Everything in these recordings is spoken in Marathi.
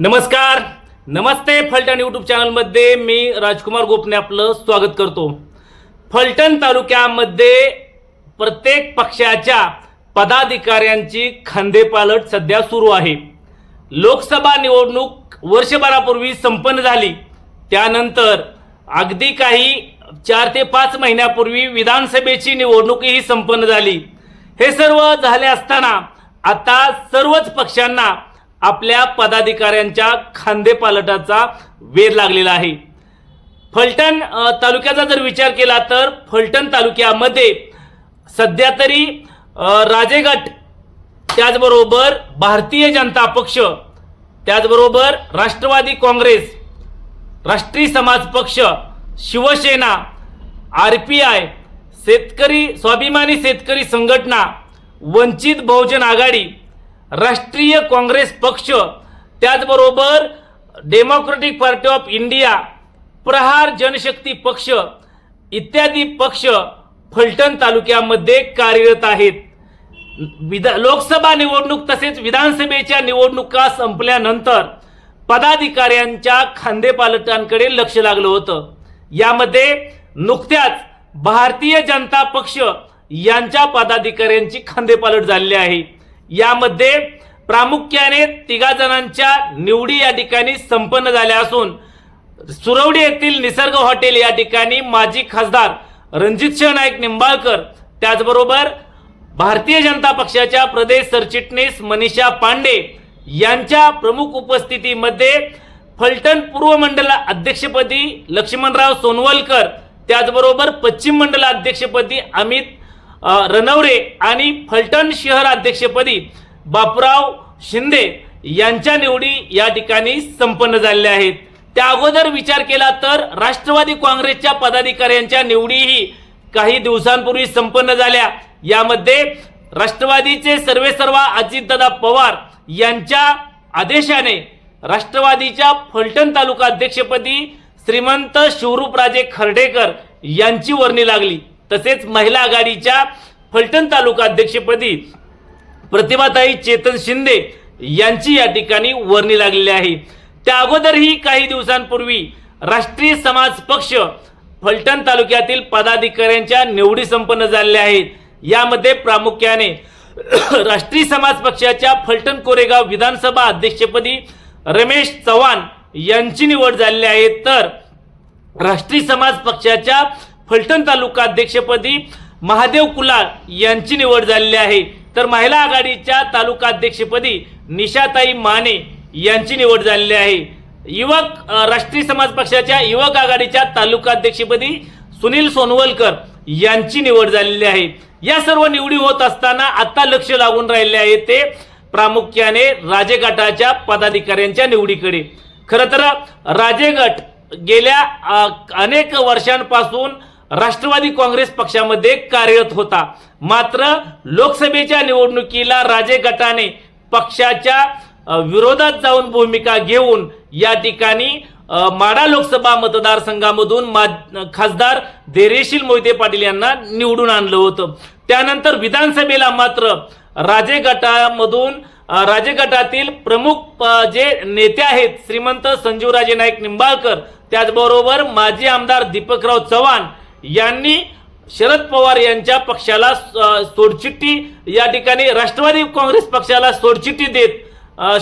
नमस्कार. नमस्ते फलटण यूट्यूब चॅनलमध्ये मी राजकुमार गोपने आपलं स्वागत करतो. फलटण तालुक्यामध्ये प्रत्येक पक्षाच्या पदाधिकाऱ्यांची खांदेपालट सध्या सुरू आहे. लोकसभा निवडणूक वर्षभरापूर्वी संपन्न झाली. त्यानंतर अगदी काही चार ते पाच महिन्यापूर्वी विधानसभेची निवडणूकही संपन्न झाली. हे सर्व झाले असताना आता सर्वच पक्षांना आपल्या पदाधिकाऱ्यांच्या खांदेपालटाचा वेध लागलेला आहे. फलटण तालुक्याचा जर विचार केला तर फलटण तालुक्यामध्ये सध्या तरी राजेगट त्याचबरोबर भारतीय जनता पक्ष त्याचबरोबर राष्ट्रवादी काँग्रेस राष्ट्रीय समाज पक्ष शिवसेना आर पी आय शेतकरी स्वाभिमानी शेतकरी संघटना वंचित बहुजन आघाडी राष्ट्रीय काँग्रेस पक्ष त्याचबरोबर democratic party of India Prahar Janshakti पक्ष इत्यादी पक्ष फलटण तालुक्यामध्ये कार्यरत आहेत. विधा लोकसभा निवडणूक तसेच विधानसभेच्या निवडणुका संपल्यानंतर पदाधिकाऱ्यांच्या खांदेपालटांकडे लक्ष लागलं होतं. यामध्ये नुकत्याच भारतीय जनता पक्ष यांच्या पदाधिकाऱ्यांची खांदेपालट झालेली आहे. यामध्ये प्रामुख्याने तिघा जणांच्या निवडी या ठिकाणी संपन्न झाल्या असून सुरवडी येथील निसर्ग हॉटेल या ठिकाणी माजी खासदार रणजित नाईक निंबाळकर त्याचबरोबर भारतीय जनता पक्षाच्या प्रदेश सरचिटणीस मनीषा पांडे यांच्या प्रमुख उपस्थितीमध्ये फलटण पूर्व मंडल अध्यक्षपदी लक्ष्मणराव सोनवलकर त्याचबरोबर पश्चिम मंडल अध्यक्षपदी अमित रनवरे आणि फलटण शहर अध्यक्षपदी बापराव शिंदे यांच्या निवडी या ठिकाणी संपन्न झालेल्या आहेत. त्या अगोदर विचार केला तर राष्ट्रवादी काँग्रेसच्या पदाधिकाऱ्यांच्या निवडीही काही दिवसांपूर्वी संपन्न झाल्या. यामध्ये राष्ट्रवादीचे सर्वेसर्वा अजितदादा पवार यांच्या आदेशाने राष्ट्रवादीच्या फलटण तालुका अध्यक्षपदी श्रीमंत शिवरूपराजे खर्डेकर यांची वर्णी लागली. तसेच महिला आघाडीच्या फलटण तालुका अध्यक्षपदी प्रतिभाताई चेतन शिंदे यांची या ठिकाणी वर्णी लागलेली आहे. त्या अगोदरही काही दिवसांपूर्वी राष्ट्रीय समाज पक्ष फलटण तालुक्यातील पदाधिकाऱ्यांच्या निवडी संपन्न झालेल्या आहेत. यामध्ये प्रामुख्याने राष्ट्रीय समाज पक्षाच्या फलटण कोरेगाव विधानसभा अध्यक्षपदी रमेश चव्हाण यांची निवड झालेली आहे. तर राष्ट्रीय समाज पक्षाच्या फलटण तालुका अध्यक्षपदी महादेव कुलाळ यांची निवड झालेली आहे. तर महिला आघाडीच्या तालुका अध्यक्षपदी निशाताई माने यांची निवड झालेली आहे. युवक राष्ट्रीय समाज पक्षाच्या युवक आघाडीच्या तालुका अध्यक्षपदी सुनील सोनवलकर यांची निवड झालेली आहे. या सर्व निवडी होत असताना आता लक्ष लागून राहिले आहे ते प्रामुख्याने राजेगटाच्या पदाधिकाऱ्यांच्या निवडीकडे. खरं तर राजेगट गेल्या अनेक वर्षांपासून राष्ट्रवादी काँग्रेस पक्षामध्ये कार्यरत होता. मात्र लोकसभेच्या निवडणुकीला राजे गटाने पक्षाच्या विरोधात जाऊन भूमिका घेऊन या ठिकाणी माडा लोकसभा मतदारसंघामधून मा- खासदार धैर्यशील मोहिते पाटील यांना निवडून आणलं होतं. त्यानंतर विधानसभेला मात्र राजे गटामधून राजे गटातील प्रमुख जे नेते आहेत श्रीमंत संजीवराजे नाईक निंबाळकर त्याचबरोबर माजी आमदार दीपकराव चव्हाण यांनी शरद पवार यांच्या पक्षाला सोडचिठ्ठी या ठिकाणी राष्ट्रवादी काँग्रेस पक्षाला सोडचिठ्ठी देत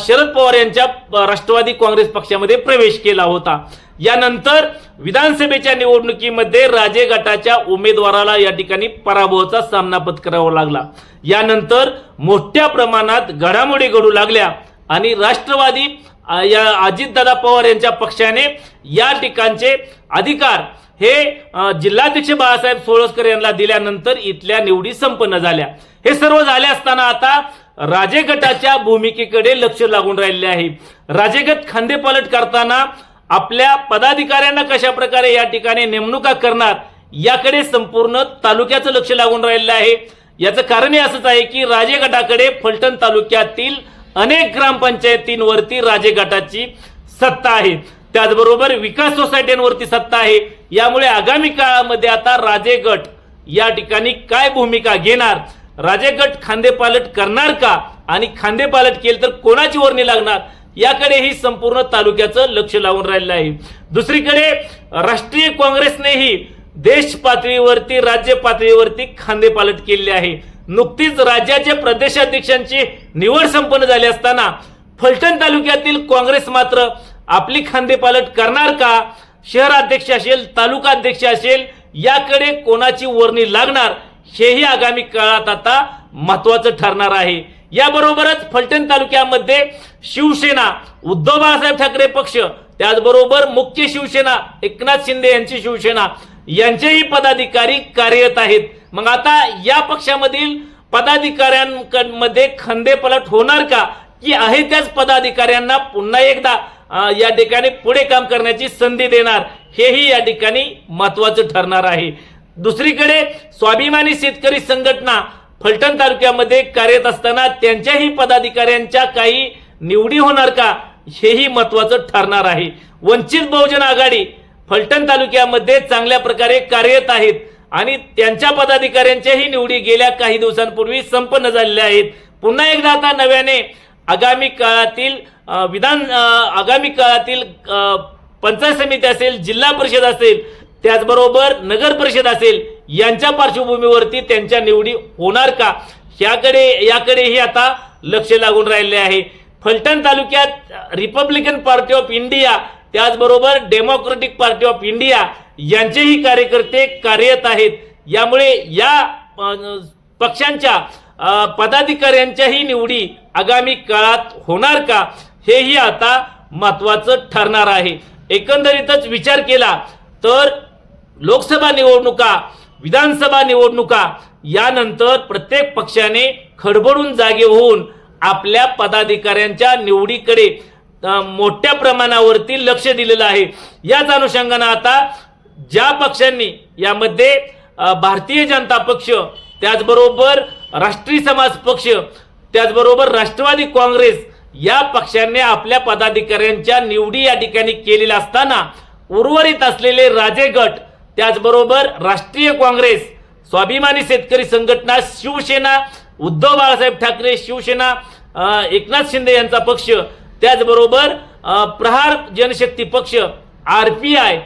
शरद पवार यांच्या राष्ट्रवादी काँग्रेस पक्षामध्ये प्रवेश केला होता. यानंतर विधानसभेच्या निवडणुकीमध्ये राजे गटाच्या उमेदवाराला या ठिकाणी पराभवाचा सामना पत्करावा लागला. यानंतर मोठ्या प्रमाणात घडामोडी घडू लागल्या आणि राष्ट्रवादी या अजितदादा पवार यांच्या पक्षाने या ठिकाणचे अधिकार हे जिल्हाध्यक्ष बाळासाहेब सोळसकर यांना दिल्यानंतर इथल्या निवडी संपन्न झाल्या. हे सर्व झाले असताना आता राजे गटाच्या भूमिकेकडे लक्ष लागून राहिले आहे. राजेगट खांदेपालट करताना आपल्या पदाधिकाऱ्यांना कशा प्रकारे या ठिकाणी नेमणुका करणार याकडे संपूर्ण तालुक्याचं लक्ष लागून राहिलेलं आहे. याचं कारण हे असंच आहे की राजे गटाकडे फलटण तालुक्यातील अनेक ग्रामपंचायतींवरती राजे गटाची सत्ता आहे. त्याचबरोबर विकास सोसायट्यांवरती सत्ता आहे. यामुळे आगामी काळामध्ये आता राजे गट या ठिकाणी काय भूमिका घेणार? राजे गट खांदेपालट करणार का? आणि खांदेपालट केलं तर कोणाची वर्णी लागणार? याकडेही संपूर्ण तालुक्याचं लक्ष लावून राहिलं आहे. दुसरीकडे राष्ट्रीय काँग्रेसनेही देश पातळीवरती राज्य पातळीवरती खांदेपालट केले आहे. नुकतीच राज्याचे प्रदेशाध्यक्षांची निवड संपन्न झाली असताना फलटण तालुक्यातील काँग्रेस मात्र आपली खांदेपालट करणार का? शहराध्यक्ष असेल तालुका अध्यक्ष असेल याकडे कोणाची वर्णी लागणार? हेही आगामी काळात आता महत्वाचं ठरणार आहे. याबरोबरच फलटण तालुक्यामध्ये शिवसेना उद्धव बाळासाहेब ठाकरे पक्ष त्याचबरोबर मुख्य शिवसेना एकनाथ शिंदे यांची शिवसेना यांचेही पदाधिकारी कार्यरत आहेत. मग आता या पक्षामधील पदाधिकाऱ्यांमध्ये खंदेपलट होणार का? की आहे त्याच पदाधिकाऱ्यांना पुन्हा एकदा या ठिकाणी पुढे काम करण्याची संधी देणार? हेही या ठिकाणी महत्वाचं ठरणार आहे. दुसरीकडे स्वाभिमानी शेतकरी संघटना फलटण तालुक्यामध्ये कार्यरत असताना त्यांच्याही पदाधिकाऱ्यांच्या काही निवडी होणार का? हेही महत्वाचं ठरणार आहे. वंचित बहुजन आघाडी फलटण तालुक्यामध्ये चांगल्या प्रकारे कार्यरत आहेत आणि त्यांच्या पदाधिकाऱ्यांच्याही निवडी गेल्या काही दिवसांपूर्वी संपन्न झालेल्या आहेत. पुन्हा एकदा आता नव्याने आगामी काळातील विधान आगामी काळातील पंचायत समिती असेल जिल्हा परिषद असेल त्याचबरोबर नगर परिषद असेल यांच्या पार्श्वभूमीवरती त्यांच्या निवडी होणार का? याकडे याकडेही आता लक्ष लागून राहिले आहे. फलटण तालुक्यात रिपब्लिकन पार्टी ऑफ इंडिया त्याचबरोबर डेमोक्रेटिक पार्टी ऑफ इंडिया यांचेही कार्यकर्ते कार्यरत आहेत. यामुळे या पक्षांच्या पदाधिकाऱ्यांच्याही निवडी आगामी काळात होणार का हेही आता महत्वाचं ठरणार आहे. एकंदरीतच विचार केला तर लोकसभा निवडणुका विधानसभा निवडणुका यानंतर प्रत्येक पक्षाने खडबडून जागे होऊन आपल्या पदाधिकाऱ्यांच्या निवडीकडे मोठ्या प्रमाणावरती लक्ष दिलेलं आहे. याच अनुषंगानं आता ज्या पक्षांनी यामध्ये भारतीय जनता पक्ष त्याचबरोबर राष्ट्रीय समाज पक्ष त्याचबरोबर राष्ट्रवादी काँग्रेस या पक्षांनी आपल्या पदाधिकाऱ्यांच्या निवडी या ठिकाणी केलेल्या असताना उर्वरित असलेले राजे गट त्याचबरोबर राष्ट्रीय काँग्रेस स्वाभिमानी शेतकरी संघटना शिवसेना उद्धव बाळासाहेब ठाकरे शिवसेना एकनाथ शिंदे यांचा पक्ष त्याचबरोबर प्रहार जनशक्ती पक्ष R P I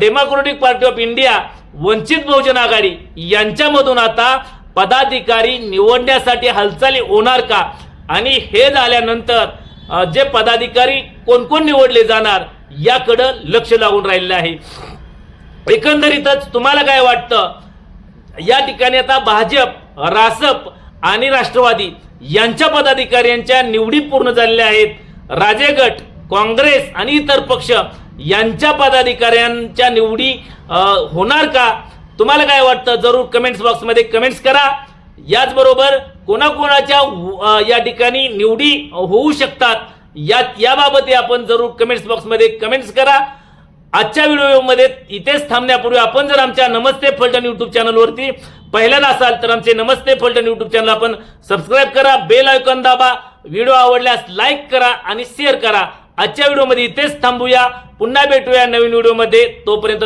democratic party of India Vanchit Bahujan Aghadi यांच्यामधून आता पदाधिकारी निवडण्यासाठी हालचाली होणार का? आणि हे झाल्यानंतर जे पदाधिकारी कोणकोण निवडले जाणार याकडं लक्ष लागून राहिलेलं आहे. एकंदरीतच तुम्हाला काय वाटतं? या ठिकाणी आता भाजप रासप आणि राष्ट्रवादी यांच्या पदाधिकाऱ्यांच्या निवडी पूर्ण झालेल्या आहेत. राजे गट काँग्रेस आणि इतर पक्ष यांच्या पदाधिकाऱ्यांच्या निवडी होणार का? तुम्हाला काय वाटतं? जरूर कमेंट्स बॉक्समध्ये कमेंट्स करा. याचबरोबर कोणाकोणाच्या या ठिकाणी निवडी होऊ शकतात? या याबाबतही आपण जरूर कमेंट्स बॉक्समध्ये कमेंट्स करा. आजच्या व्हिडिओमध्ये इथेच थांबण्यापूर्वी आपण जर आमच्या नमस्ते फलटण युट्यूब चॅनलवरती पहिल्यांदा असाल तर आमचे नमस्ते फलटण युट्यूब चॅनल आपण सबस्क्राईब करा. बेल आयकॉन दाबा. व्हिडिओ आवडल्यास लाईक करा आणि शेअर करा. आजच्या व्हिडिओमध्ये इथेच थांबूया. पुन्हा भेटूया नवीन व्हिडिओमध्ये. तोपर्यंत